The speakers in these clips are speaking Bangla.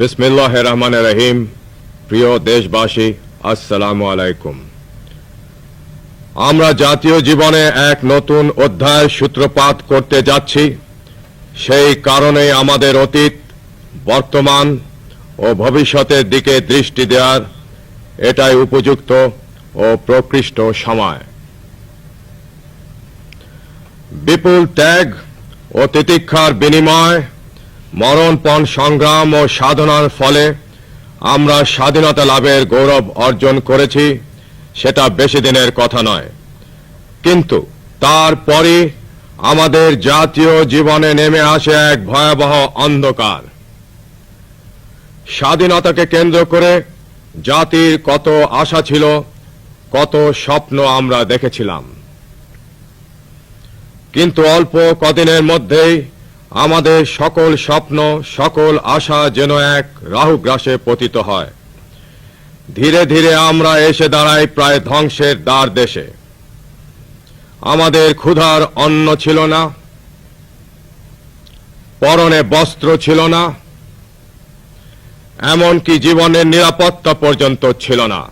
বিসমিল্লাহ রহমান রহিম প্রিয় দেশবাসী আসসালামু আলাইকুম আমরা জাতীয় জীবনে এক নতুন অধ্যায় সূত্রপাত করতে যাচ্ছি। সেই কারণে আমাদের অতীত, বর্তমান ও ভবিষ্যতের দিকে দৃষ্টি দেওয়ার এটাই উপযুক্ত ও প্রকৃষ্ট সময়। বিপুল ত্যাগ ও তিতিক্ষার বিনিময় মরণপণ সংগ্রাম ও সাধনার ফলে আমরা স্বাধীনতা লাভের গৌরব অর্জন করেছি, সেটা বেশি দিনের কথা নয়। কিন্তু তারপরে আমাদের জাতীয় জীবনে নেমে আসে এক ভয়াবহ অন্ধকার। স্বাধীনতাকে কেন্দ্র করে জাতির কত আশা ছিল, কত স্বপ্ন আমরা দেখেছিলাম। কিন্তু অল্প কদিনের মধ্যেই আমাদের সকল স্বপ্ন, সকল আশা যেন এক রাহুগ্রাসে পতিত হয়। ধীরে ধীরে আমরা এসে দাঁড়াই প্রায় ধ্বংসের দ্বার দেশে। আমাদের ক্ষুধার অন্ন ছিল না, পরনে বস্ত্র ছিল না, এমনকি জীবনের নিরাপত্তা পর্যন্ত ছিল না।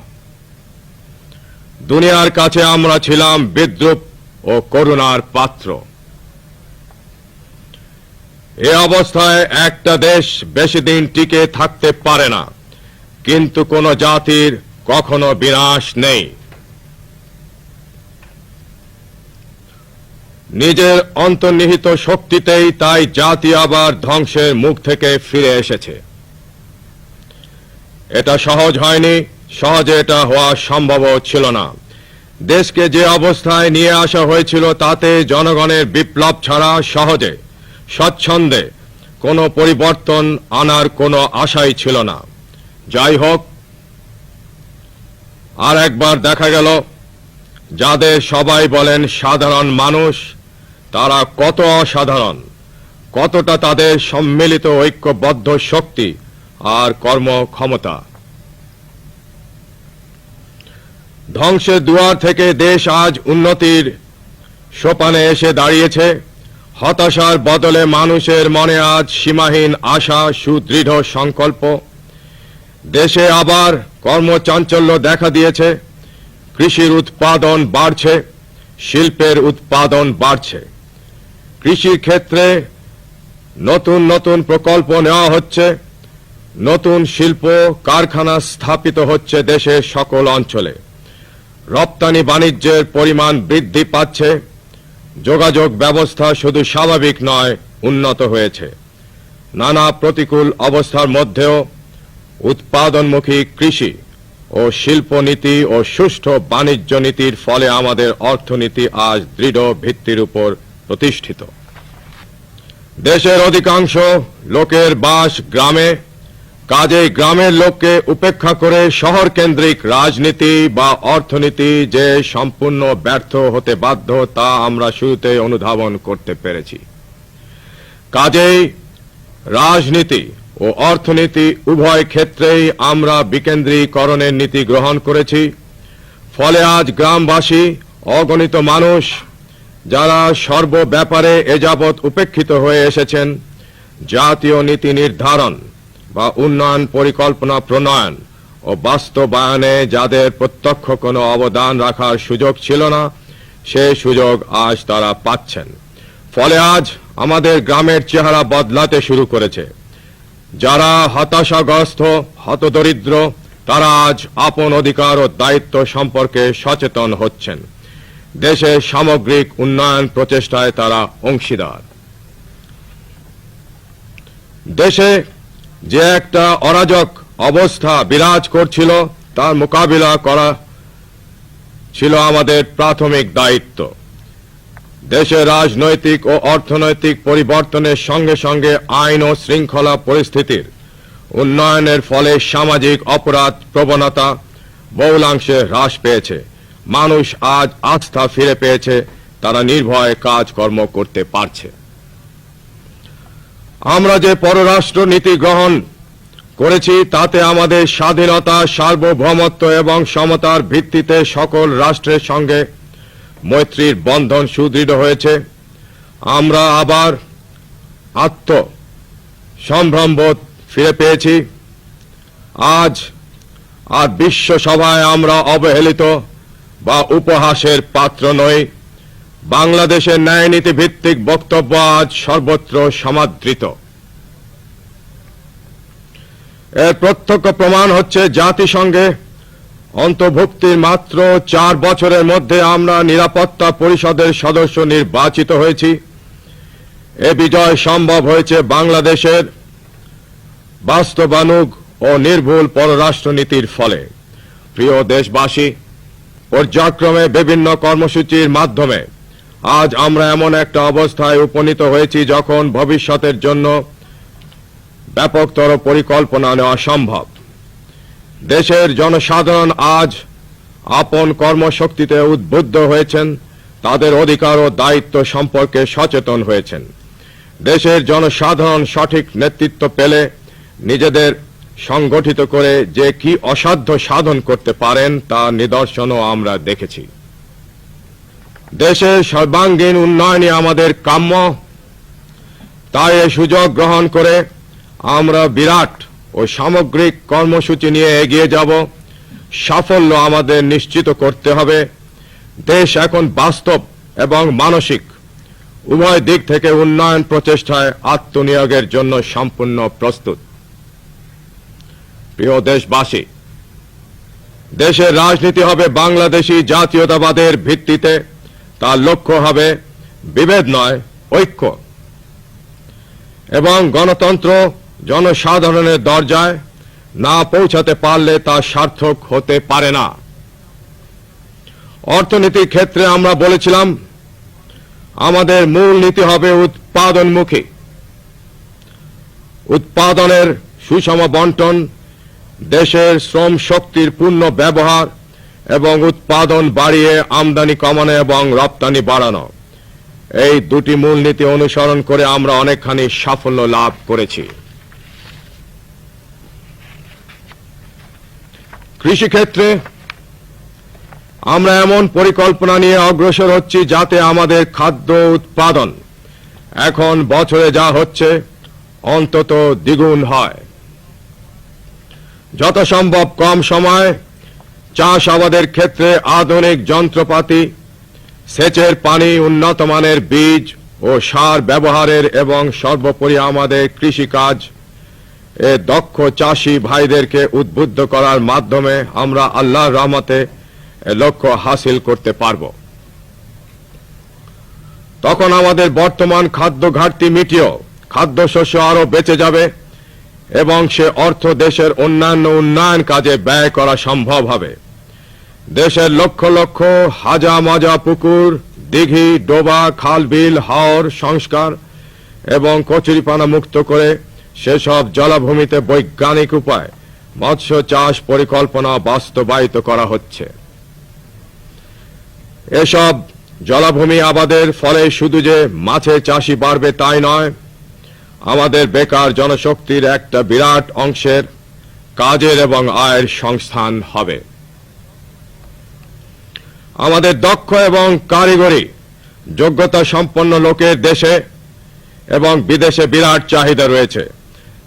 দুনিয়ার কাছে আমরা ছিলাম বিদ্রুপ ও করুণার পাত্র। এ অবস্থায় একটা দেশ বেশি দিন টিকে থাকতে পারে না। কিন্তু কোন জাতির কখনো বিনাশ নেই। নিজের অন্তর্নিহিত শক্তিতেই তাই জাতি আবার ধ্বংসের মুখ থেকে ফিরে এসেছে। এটা সহজ হয়নি, সহজে এটা হওয়া সম্ভব ছিল না। দেশকে যে অবস্থায় নিয়ে আসা হয়েছিল তাতে জনগণের বিপ্লব ছাড়া সহজে স্বচ্ছন্দে কোনো পরিবর্তন আনার কোনো আশাই ছিল না। যাই হোক, আর একবার দেখা গেল, যাদের সবাই বলেন সাধারণ মানুষ, তারা কত অসাধারণ, কতটা তাদের সম্মিলিত ঐক্যবদ্ধ শক্তি আর কর্মক্ষমতা। ধ্বংসের দুয়ার থেকে দেশ আজ উন্নতির সোপানে এসে দাঁড়িয়েছে। হতাশার বদলে মানুষের মনে আজ সীমাহীন আশা, সুদৃঢ় সংকল্প। দেশে আবার কর্মচাঞ্চল্য দেখা দিয়েছে। কৃষির উৎপাদন বাড়ছে, শিল্পের উৎপাদন বাড়ছে। কৃষির ক্ষেত্রে নতুন নতুন প্রকল্প নেওয়া হচ্ছে। নতুন শিল্প কারখানা স্থাপিত হচ্ছে দেশের সকল অঞ্চলে। রপ্তানি বাণিজ্যের পরিমাণ বৃদ্ধি পাচ্ছে। যোগাযোগ ব্যবস্থা শুধু স্বাভাবিক নয়, উন্নত হয়েছে। নানা প্রতিকূল অবস্থার মধ্যেও উৎপাদনমুখী কৃষি ও শিল্পনীতি ও সুষ্ঠু বাণিজ্য নীতির ফলে আমাদের অর্থনীতি আজ দৃঢ় ভিত্তির উপর প্রতিষ্ঠিত। দেশের অধিকাংশ লোকের বাস গ্রামে কাজেই গ্রামের লোককে উপেক্ষা করে শহর কেন্দ্রিক রাজনীতি বা অর্থনীতি যে সম্পূর্ণ ব্যর্থ হতে বাধ্য, তা আমরা শুরুতে অনুধাবন করতে পেরেছি। কাজেই রাজনীতি ও অর্থনীতি উভয় ক্ষেত্রেই আমরা বিকেন্দ্রীকরণের নীতি গ্রহণ করেছি। ফলে আজ গ্রামবাসী, অগণিত মানুষ, যারা সর্ব ব্যাপারে এযাবৎ উপেক্ষিত হয়ে এসেছেন, জাতীয় নীতি নির্ধারণ বা উন্নয়ন পরিকল্পনা প্রণয়ন ও বাস্তবায়নে যাদের প্রত্যক্ষ কোনো অবদান রাখার সুযোগ ছিল না, সে সুযোগ আজ তারা পাচ্ছেন। ফলে আজ আমাদের গ্রামের চেহারা বদলাতে শুরু করেছে। যারা হতাশাগ্রস্ত, হতদরিদ্র, তারা আজ আপন অধিকার ও দায়িত্ব সম্পর্কে সচেতন হচ্ছেন। দেশের সামগ্রিক উন্নয়ন প্রচেষ্টায় তারা অংশীদার। দেশে যে একটা অরাজক অবস্থা বিরাজ করছিল, তার মোকাবিলা করা ছিল আমাদের প্রাথমিক দায়িত্ব। দেশের রাজনৈতিক ও অর্থনৈতিক পরিবর্তনের সঙ্গে সঙ্গে আইন ও শৃঙ্খলা পরিস্থিতির উন্নয়নের ফলে সামাজিক অপরাধ প্রবণতা বহুলাংশে হ্রাস পেয়েছে। মানুষ আজ আস্থা ফিরে পেয়েছে, তারা নির্ভয়ে কাজকর্ম করতে পারছে। আমরা যে পররাষ্ট্র নীতি গ্রহণ করেছি, তাতে আমাদের স্বাধীনতা, সার্বভৌমত্ব এবং সমতার ভিত্তিতে সকল রাষ্ট্রের সঙ্গে মৈত্রীর বন্ধন সুদৃঢ় হয়েছে। আমরা আবার আত্ম সম্ভ্রমবোধ ফিরে পেয়েছি। আজ আর বিশ্ব সভায় আমরা অবহেলিত বা উপহাসের পাত্র নই। বাংলাদেশের ন্যায় নীতি ভিত্তিক বক্তব্য আজ সর্বত্র সমাদৃত। এর প্রত্যক্ষ প্রমাণ হচ্ছে জাতিসংঘে অন্তর্ভুক্তির মাত্র চার বছরের মধ্যে আমরা নিরাপত্তা পরিষদের সদস্য নির্বাচিত হয়েছি। এ বিজয় সম্ভব হয়েছে বাংলাদেশের বাস্তবানুগ ও নির্ভুল পররাষ্ট্রনীতির ফলে। প্রিয় দেশবাসী, পর্যায়ক্রমে বিভিন্ন কর্মসূচির মাধ্যমে আজ আমরা এমন একটা অবস্থায় উপনীত হয়েছি যখন ভবিষ্যতের জন্য ব্যাপকতর পরিকল্পনা নেওয়া সম্ভব। দেশের জনসাধারণ আজ আপন কর্মশক্তিতে উদ্বুদ্ধ হয়েছেন, তাদের অধিকার ও দায়িত্ব সম্পর্কে সচেতন হয়েছেন। দেশের জনসাধারণ সঠিক নেতৃত্ব পেলে নিজেদের সংগঠিত করে যে কি অসাধ্য সাধন করতে পারেন, তা নিদর্শনও আমরা দেখেছি। দেশের সর্বাঙ্গীন উন্নয়নই আমাদের কাম্য। তাই এ সুযোগ গ্রহণ করে আমরা বিরাট ও সামগ্রিক কর্মসূচি নিয়ে এগিয়ে যাব। সাফল্য আমাদের নিশ্চিত করতে হবে। দেশ এখন বাস্তব এবং মানসিক। উভয় দিক থেকে উন্নয়ন প্রচেষ্টায় আত্মনিয়োগের জন্য সম্পূর্ণ প্রস্তুত। প্রিয় দেশবাসী, দেশের রাজনীতি হবে বাংলাদেশী জাতীয়তাবাদের ভিত্তিতে। তার লক্ষ্য হবে বিভেদ নয়, ঐক্য। এবং গণতন্ত্র জনসাধারণের দরজায় না পৌঁছাতে পারলে তা সার্থক হতে পারে না। অর্থনীতির ক্ষেত্রে আমরা বলেছিলাম, আমাদের মূল নীতি হবে উৎপাদনমুখী। উৎপাদনের সুষম বন্টন, দেশের শ্রম শক্তির পূর্ণ ব্যবহার এবং উৎপাদন বাড়িয়ে আমদানি কমানো এবং রপ্তানি বাড়ানো। এই দুটি মূলনীতি অনুসরণ করে আমরা অনেকখানি সাফল্য লাভ করেছি। কৃষিক্ষেত্রে আমরা এমন পরিকল্পনা নিয়ে অগ্রসর হচ্ছি যাতে আমাদের খাদ্য উৎপাদন এখন বছরে যা হচ্ছে অন্তত দ্বিগুণ হয়। যত সম্ভব কম সময় চাষাবাদের ক্ষেত্রে আধুনিক যন্ত্রপাতি, সেচের পানি, উন্নত মানের বীজ ও সার ব্যবহারের এবং সর্বোপরি আমাদের কৃষিকাজ, এ দক্ষ চাষি ভাইদেরকে উদ্বুদ্ধ করার মাধ্যমে আমরা আল্লাহর রহমতে লক্ষ্য হাসিল করতে পারব। তখন আমাদের বর্তমান খাদ্য ঘাটতি মিটিয়েও খাদ্যশস্য আরও বেঁচে যাবে এবং সে অর্থ দেশের অন্যান্য উন্নয়ন কাজে ব্যয় করা সম্ভব হবে। দেশের লক্ষ লক্ষ হাজা মাজা পুকুর, দিঘি, ডোবা খাল বিল হাওর সংস্কার এবং কচুরিপানা মুক্ত করে সেসব জলাভূমিতে বৈজ্ঞানিক উপায়, মৎস্য চাষ পরিকল্পনা বাস্তবায়িত করা হচ্ছে। এসব জলাভূমি আবাদের ফলে শুধু যে মাছের চাষি বাড়বে তাই নয়, আমাদের বেকার জনশক্তির একটা বিরাট অংশের কাজের এবং আয়ের সংস্থান হবে। আমাদের দক্ষ এবং কারিগরি, যোগ্যতা সম্পন্ন লোকের দেশে এবং বিদেশে বিরাট চাহিদা রয়েছে।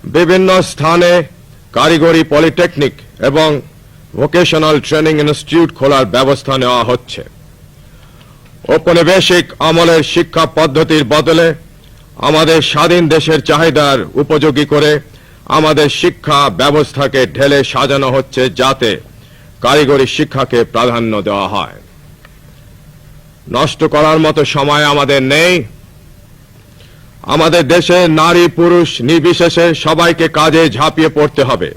বিভিন্ন স্থানে কারিগরি পলিটেকনিক এবং ভোকেশনাল ট্রেনিং ইনস্টিটিউট খোলার ব্যবস্থা নেওয়া হচ্ছে। ঔপনিবেশিক আমলের শিক্ষা পদ্ধতির বদলে আমাদের স্বাধীন দেশের চাহিদার উপযোগী করে আমাদের শিক্ষা ব্যবস্থাকে ঢেলে সাজানো হচ্ছে যাতে কারিগরি শিক্ষাকে প্রাধান্য দেওয়া হয়। নষ্ট করার মতো সময় আমাদের নেই। আমাদের দেশে নারী, পুরুষ নির্বিশেষে সবাইকে কাজে ঝাঁপিয়ে পড়তে হবে।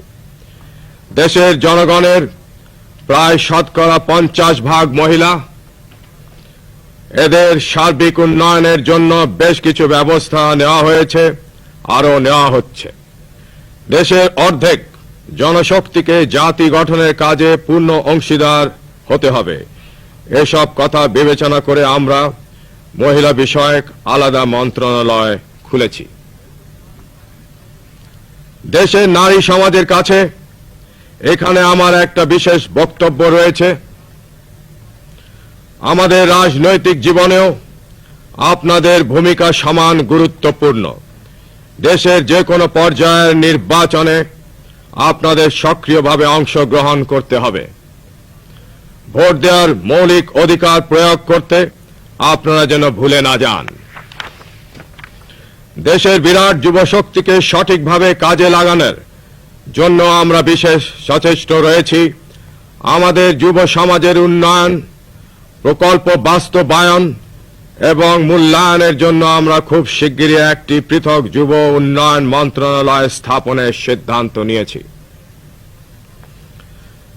দেশের জনগণের প্রায় শতকরা পঞ্চাশ ভাগ মহিলা এদের সার্বিক উন্নয়নের জন্য বেশ কিছু ব্যবস্থা নেওয়া হয়েছে, আরও নেওয়া হচ্ছে। দেশের অর্ধেক জনশক্তিকে জাতি গঠনের কাজে পূর্ণ অংশীদার হতে হবে। এসব কথা বিবেচনা করে আমরা মহিলা বিষয়ক আলাদা মন্ত্রণালয় খুলেছি। দেশের নারী সমাজের কাছে এখানে আমার একটা বিশেষ বক্তব্য রয়েছে। আমাদের রাজনৈতিক জীবনেও আপনাদের ভূমিকা সমান গুরুত্বপূর্ণ। দেশের যে কোনো পর্যায়ের নির্বাচনে আপনাদের সক্রিয়ভাবে অংশগ্রহণ করতে হবে। ভোট দেওয়ার মৌলিক অধিকার প্রয়োগ করতে আপনারা যেন ভুলে না যান। দেশের বিরাট যুবশক্তিকে সঠিকভাবে কাজে লাগানোর জন্য আমরা বিশেষ সচেষ্ট রয়েছি। আমাদের যুব সমাজের উন্নয়ন, প্রকল্প বাস্তবায়ন এবং মূল্যায়নের জন্য আমরা খুব শিগগিরই একটি পৃথক যুব উন্নয়ন মন্ত্রণালয় স্থাপনের সিদ্ধান্ত নিয়েছি।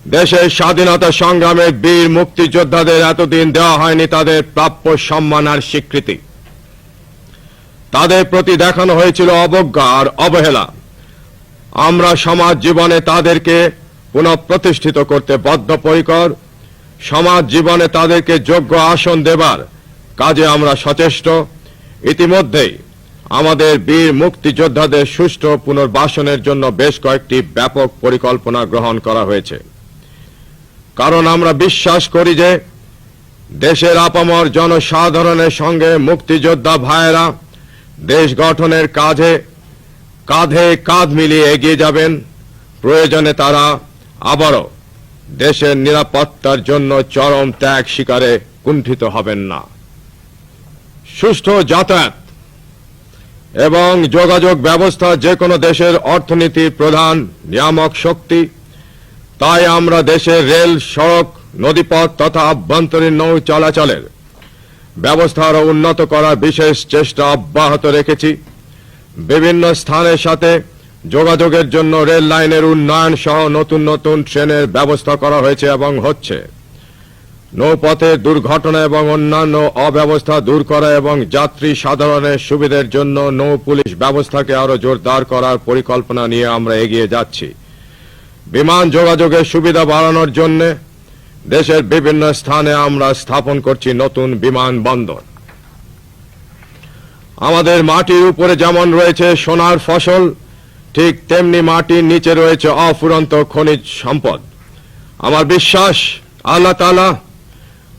দেশের স্বাধীনতা সংগ্রামের বীর মুক্তিযোদ্ধাদের এতদিন দেওয়া হয়নি তাদের প্রাপ্য সম্মান আর স্বীকৃতি। তাদের প্রতি দেখানো হয়েছিল অবজ্ঞা আর অবহেলা। আমরা সমাজ জীবনে তাদেরকে পুনঃপ্রতিষ্ঠিত করতে বদ্ধপরিকর। সমাজ জীবনে তাদেরকে যোগ্য আসন দেবার কাজে আমরা সচেষ্ট। ইতিমধ্যেই আমাদের বীর মুক্তিযোদ্ধাদের সুষ্ঠু পুনর্বাসনের জন্য বেশ কয়েকটি ব্যাপক পরিকল্পনা গ্রহণ করা হয়েছে। কারণ আমরা বিশ্বাস করি যে দেশের আপামর জনসাধারণের সঙ্গে মুক্তিযোদ্ধা ভাইয়েরা দেশ গঠনের কাজে কাঁধে কাঁধ মিলিয়ে এগিয়ে যাবেন। প্রয়োজনে তারা আবারও দেশের নিরাপত্তার জন্য চরম ত্যাগ শিকারে কুণ্ঠিত হবেন না। সুষ্ঠু যাতায়াত এবং যোগাযোগ ব্যবস্থা যে কোনো দেশের অর্থনীতির প্রধান নিয়ামক শক্তি তাই আমরা দেশের রেল, সড়ক, নদীপথ তথা আভ্যন্তরীণ নৌ চলাচলের ব্যবস্থা আরও উন্নত করার বিশেষ চেষ্টা অব্যাহত রেখেছি। বিভিন্ন স্থানের সাথে যোগাযোগের জন্য রেল লাইনের উন্নয়ন সহ নতুন নতুন ট্রেনের ব্যবস্থা করা হয়েছে এবং হচ্ছে। নৌপথে দুর্ঘটনা এবং অন্যান্য অব্যবস্থা দূর করা এবং যাত্রী সাধারণের সুবিধার জন্য নৌ পুলিশ ব্যবস্থাকে আরও জোরদার করার পরিকল্পনা নিয়ে আমরা এগিয়ে যাচ্ছি। বিমান যোগাযোগের সুবিধা বাড়ানোর জন্য দেশের বিভিন্ন স্থানে আমরা স্থাপন করছি নতুন বিমানবন্দর আমাদের মাটির উপরে যেমন রয়েছে সোনার ফসল, ঠিক তেমনি মাটির নিচে রয়েছে অফুরন্ত খনিজ সম্পদ। আমার বিশ্বাস, আল্লাহ তালা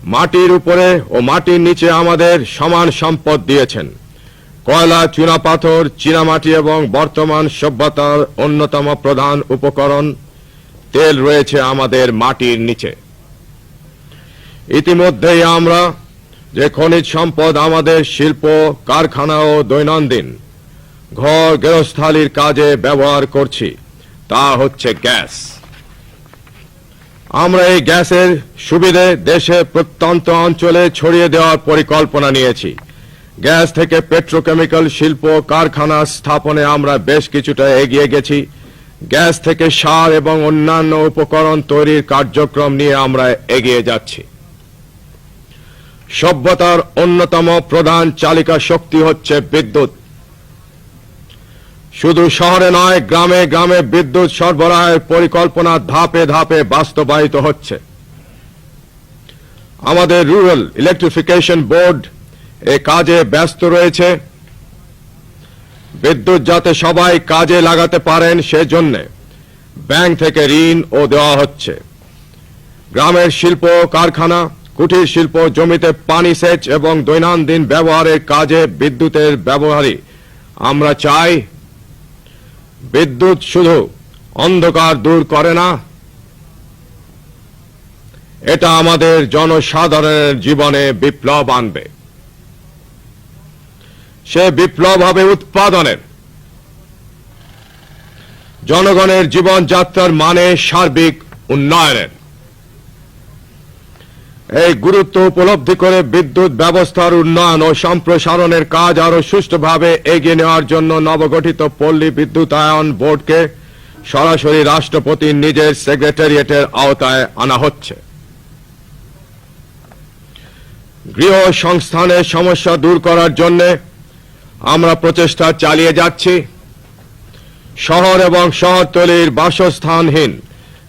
মাটির উপরে ও মাটির নিচে আমাদের সমান সম্পদ দিয়েছেন। কয়লা, চুনাপাথর, চীনামাটি এবং বর্তমান সভ্যতার অন্যতম প্রধান উপকরণ তেল রয়েছে আমাদের মাটির নিচে। ইতিমধ্যেই আমরা যে খনিজ সম্পদ আমাদের শিল্প, কারখানা ও দৈনন্দিন ঘর গৃহস্থালির কাজে ব্যবহার করছি, তা হচ্ছে গ্যাস। আমরা এই গ্যাসের সুবিধে দেশে প্রত্যন্ত অঞ্চলে ছড়িয়ে দেওয়ার পরিকল্পনা নিয়েছি। গ্যাস থেকে পেট্রোকেমিক্যাল শিল্প কারখানা স্থাপনে আমরা বেশ কিছুটা এগিয়ে গেছি। গ্যাস থেকে সার এবং অন্যান্য উপকরণ তৈরির কার্যক্রম নিয়ে আমরা এগিয়ে যাচ্ছি। সভ্যতার অন্যতম প্রধান চালিকা শক্তি হচ্ছে বিদ্যুৎ। শুধু শহরে নয়, গ্রামে গ্রামে বিদ্যুৎ সরবরাহের পরিকল্পনা ধাপে ধাপে বাস্তবায়িত হচ্ছে। আমাদের রুরাল ইলেকট্রিফিকেশন বোর্ড এ কাজে ব্যস্ত রয়েছে। বিদ্যুৎ যাতে সবাই কাজে লাগাতে পারেন সেজন্যে ব্যাংক থেকে ঋণ ও দেওয়া হচ্ছে। গ্রামের শিল্প কারখানা, কুটির শিল্প জমিতে পানি সেচ এবং দৈনন্দিন ব্যবহারের কাজে বিদ্যুতের ব্যবহারই আমরা চাই। বিদ্যুৎ শুধু অন্ধকার দূর করে না, এটা আমাদের জনসাধারণের জীবনে বিপ্লব আনবে। সে বিপ্লব হবে উৎপাদনের। জনগণের জীবনযাত্রার মানে সার্বিক উন্নয়নের। এই গুরুত্ব উপলব্ধি করে বিদ্যুৎ ব্যবস্থার উন্নয়ন ও সম্প্রসারণের কাজ আরও সুষ্ঠুভাবে এগিয়ে নেওয়ার জন্য নবগঠিত পল্লী বিদ্যুতায়ন বোর্ডকে সরাসরি রাষ্ট্রপতির নিজের সেক্রেটারিয়েটের আওতায় আনা হচ্ছে। গৃহ সংস্থানের সমস্যা দূর করার জন্য আমরা প্রচেষ্টা চালিয়ে যাচ্ছি। শহর এবং শহরতলির বাসস্থানহীন,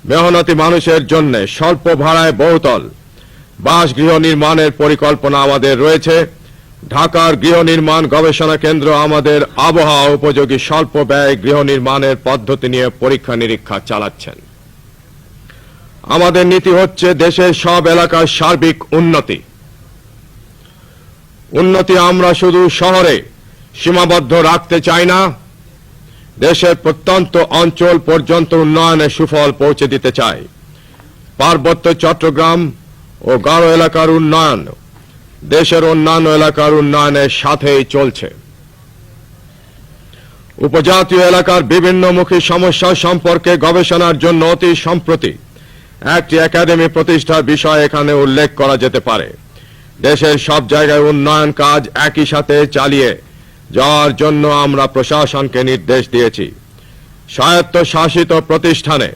মেহনতি মানুষের জন্য স্বল্প ভাড়ায় বহুতল বাসগৃহ নির্মাণের পরিকল্পনা আমাদের রয়েছে। ঢাকার গৃহ নির্মাণ গবেষণা কেন্দ্র আমাদের আবহাওয়া উপযোগী স্বল্প ব্যয় গৃহ নির্মাণের পদ্ধতি নিয়ে পরীক্ষা নিরীক্ষা চালাচ্ছেন। আমাদের নীতি হচ্ছে দেশের সব এলাকার সার্বিক উন্নতি। উন্নতি আমরা শুধু শহরে সীমাবদ্ধ রাখতে চাই না। দেশের প্রত্যন্ত অঞ্চল পর্যন্ত উন্নয়নের সুফল পৌঁছে দিতে চাই। পার্বত্য চট্টগ্রাম ও গাঢ় এলাকার উন্নয়ন দেশের অন্যান্য এলাকার উন্নয়নের সাথেই চলছে। উপজাতীয় এলাকার বিভিন্নমুখী সমস্যা সম্পর্কে গবেষণার জন্য অতি সম্প্রতি একটি একাডেমি প্রতিষ্ঠার বিষয় এখানে উল্লেখ করা যেতে পারে। দেশের সব জায়গায় উন্নয়ন কাজ একই সাথে চালিয়ে যাওয়ার জন্য আমরা প্রশাসনকে নির্দেশ দিয়েছি। স্বায়ত্ত শাসিত প্রতিষ্ঠানে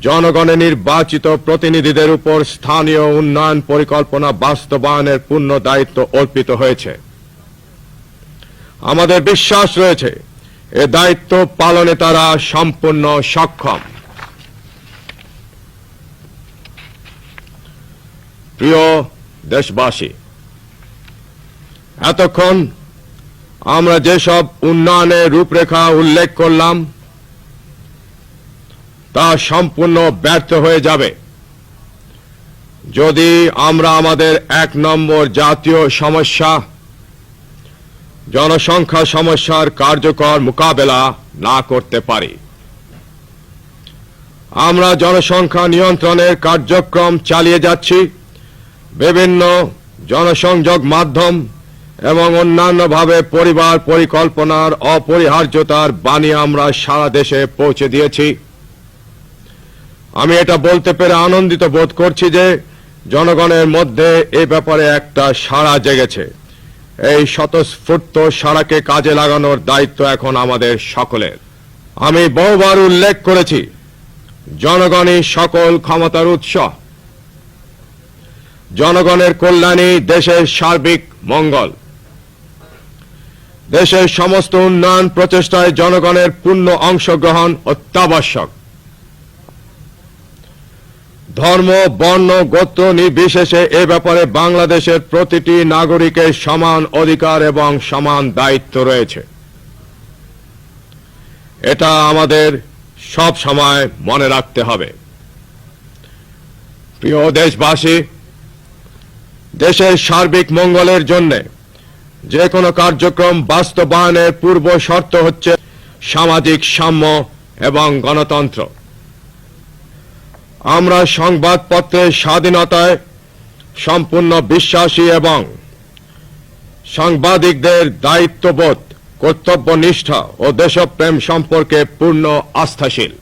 জনগণের নির্বাচিত প্রতিনিধিদের উপর স্থানীয় উন্নয়ন পরিকল্পনা বাস্তবায়নের পূর্ণ দায়িত্ব অর্পিত হয়েছে। আমাদের বিশ্বাস রয়েছে, এ দায়িত্ব পালনে তারা সম্পূর্ণ সক্ষম। প্রিয় দেশবাসী, এতক্ষণ আমরা যেসব উন্নয়নের রূপরেখা উল্লেখ করলাম, তা সম্পূর্ণ ব্যর্থ হয়ে যাবে। যদি আমরা আমাদের এক নম্বর জাতীয় সমস্যা, জনসংখ্যা সমস্যার কার্যকর মোকাবেলা না করতে পারি, আমরা জনসংখ্যা নিয়ন্ত্রণের কার্যক্রম চালিয়ে যাচ্ছি, বিভিন্ন জনসংযোগ মাধ্যম এবং অন্যান্যভাবে পরিবার পরিকল্পনার অপরিহার্যতার বাণী আমরা সারা দেশে পৌঁছে দিয়েছি। আমি এটা বলতে পেরে আনন্দিত বোধ করছি যে জনগণের মধ্যে এ ব্যাপারে একটা সাড়া জেগেছে। এই স্বতঃস্ফূর্ত সাড়াকে কাজে লাগানোর দায়িত্ব এখন আমাদের সকলের। আমি বহুবার উল্লেখ করেছি, জনগণই সকল ক্ষমতার উৎস। জনগণের কল্যাণই দেশের সার্বিক মঙ্গল। দেশের সমস্ত উন্নয়ন প্রচেষ্টায় জনগণের পূর্ণ অংশগ্রহণ অত্যাবশ্যক। ধর্ম, বর্ণ, গোত্র নির্বিশেষে এ ব্যাপারে বাংলাদেশের প্রতিটি নাগরিকের সমান অধিকার এবং সমান দায়িত্ব রয়েছে। এটা আমাদের সব সময় মনে রাখতে হবে। প্রিয় দেশবাসী, দেশের সার্বিক মঙ্গলের জন্য যে কোনো কার্যক্রম বাস্তবায়নের পূর্ব শর্ত হচ্ছে সামাজিক সাম্য এবং গণতন্ত্র। আমরা সংবাদপত্রের স্বাধীনতায় সম্পূর্ণ বিশ্বাসী এবং সাংবাদিকদের দায়িত্ববোধ, কর্তব্যনিষ্ঠা ও দেশপ্রেম সম্পর্কে পূর্ণ আস্থাশীল।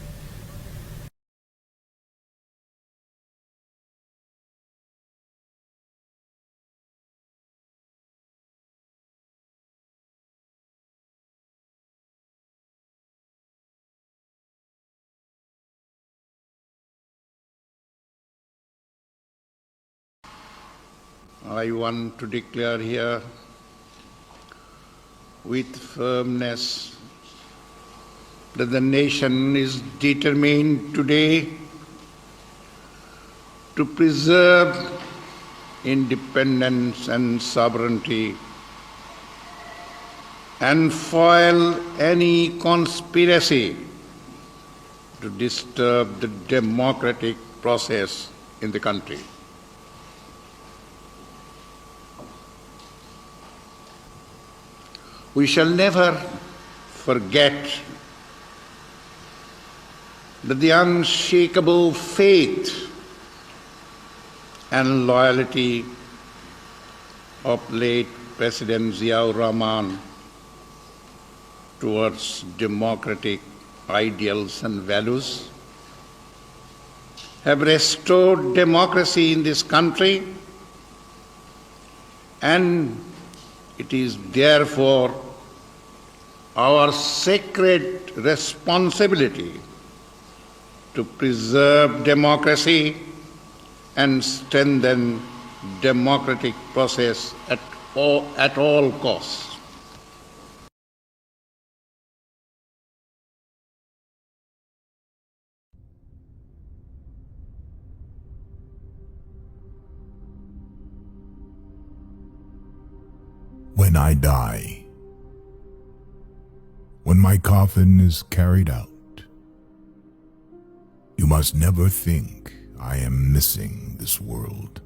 I want to declare here with firmness that the nation is determined today to preserve independence and sovereignty and foil any conspiracy to disturb the democratic process in the country. We shall never forget that the unshakable faith and loyalty of late President Ziaur Rahman towards democratic ideals and values have restored democracy in this country and it is therefore our sacred responsibility to preserve democracy and strengthen democratic process at all, at all costs. When I die. When my coffin is carried out, you must never think I am missing this world.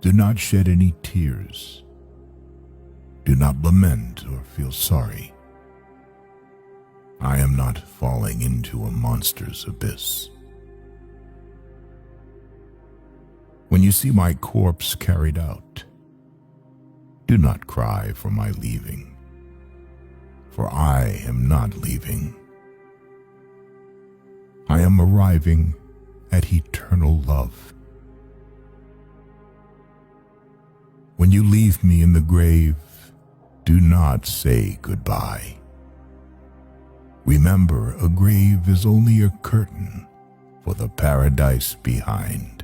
Do not shed any tears. Do not lament or feel sorry. I am not falling into a monster's abyss. When you see my corpse carried out, do not cry for my leaving, for I am not leaving. I am arriving at eternal love. When you leave me in the grave, do not say goodbye. Remember, a grave is only a curtain for the paradise behind.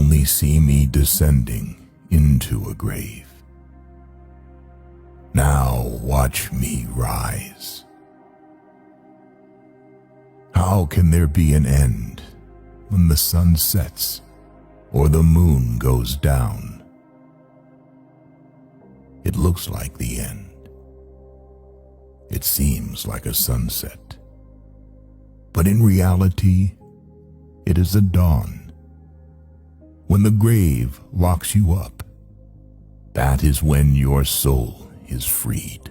Only see me descending into a grave. Now watch me rise. How can there be an end when the sun sets or the moon goes down? It looks like the end. It seems like a sunset. But in reality, it is a dawn. When the grave locks you up, that is when your soul is freed.